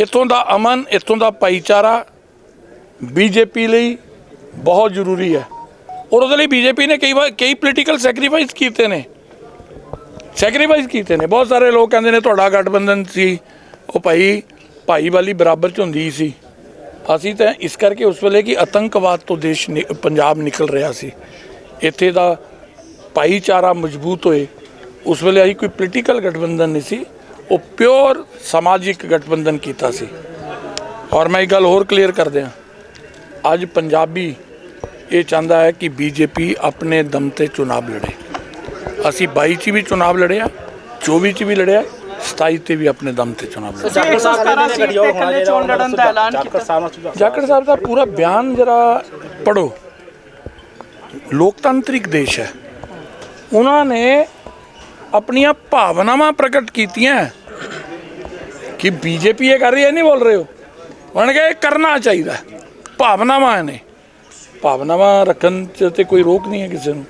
ਇੱਥੋਂ ਦਾ ਅਮਨ, ਇੱਥੋਂ ਦਾ ਭਾਈਚਾਰਾ ਬੀਜੇਪੀ ਲਈ ਬਹੁਤ ਜ਼ਰੂਰੀ ਹੈ। ਔਰ ਉਹਦੇ ਲਈ ਬੀਜੇਪੀ ਨੇ ਕਈ ਵਾਰ, ਕਈ ਪੋਲੀਟੀਕਲ ਸੈਕਰੀਫਾਈਸ ਕੀਤੇ ਨੇ। ਸੈਕਰੀਫਾਈਸ ਕੀਤੇ ਨੇ। ਬਹੁਤ ਸਾਰੇ ਲੋਕ ਕਹਿੰਦੇ ਨੇ, ਤੁਹਾਡਾ ਗਠਬੰਧਨ ਸੀ। ਉਹ ਭਾਈ ਭਾਈ ਵਾਲੀ ਬਰਾਬਰ ਚ ਹੁੰਦੀ ਸੀ। ਅਸੀਂ ਤਾਂ ਇਸ ਕਰਕੇ ਉਸ ਵੇਲੇ ਕਿ ਆਤੰਕਵਾਦ ਤੋਂ ਦੇਸ਼ ਨਿ- ਪੰਜਾਬ ਨਿਕਲ ਰਿਹਾ ਸੀ। ਇੱਥੇ ਦਾ ਭਾਈਚਾਰਾ ਮਜ਼ਬੂਤ ਹੋਏ। ਉਸ ਵੇਲੇ ਅਸੀਂ ਕੋਈ ਪੋਲੀਟੀਕਲ ਗਠਬੰਧਨ ਨਹੀਂ ਸੀ। ਉਹ ਪਿਓਰ ਸਮਾਜਿਕ ਗਠਬੰਧਨ ਕੀਤਾ ਸੀ। ਔਰ ਮੈਂ ਇੱਕ ਗੱਲ ਹੋਰ ਕਲੀਅਰ ਕਰ ਦਿਆਂ ਅੱਜ ਪੰਜਾਬੀ ਇਹ ਚਾਹੁੰਦਾ ਹੈ ਕਿ ਬੀਜੇਪੀ ਆਪਣੇ ਦਮ ਤੇ ਚੁਣਾਵ ਲੜੇ। ਅਸੀਂ 22 ਚ ਵੀ ਚੁਣਾਵ ਲੜਿਆ 24 ਚ ਵੀ ਲੜਿਆ 27 ਤੇ ਵੀ ਆਪਣੇ ਦਮ ਤੇ ਲੜਿਆ ਚੋਣ ਸੁਝਾਅ ਜਾਖੜ ਸਾਹਿਬ ਦਾ ਪੂਰਾ ਬਿਆਨ ਜਰਾ ਪੜੋ ਲੋਕਤੰਤਰਿਕ ਦੇਸ਼ ਹੈ। ਉਹਨਾਂ ਨੇ ਆਪਣੀਆਂ ਭਾਵਨਾਵਾਂ ਪ੍ਰਗਟ ਕੀਤੀਆਂ ਕਿ ਬੀਜੇਪੀ ਇਹ ਕਰ ਰਹੀ ਹੈ ਨਹੀਂ ਬੋਲ ਰਹੇ ਹੋ। ਉਹਨਾਂ ਨੇ ਇਹ ਕਰਨਾ ਚਾਹੀਦਾ ਭਾਵਨਾਵਾਂ ਨੇ। ਭਾਵਨਾਵਾਂ ਰੱਖਣ ਚ ਤੇ ਕੋਈ ਰੋਕ ਨਹੀਂ ਹੈ ਕਿਸੇ ਨੂੰ।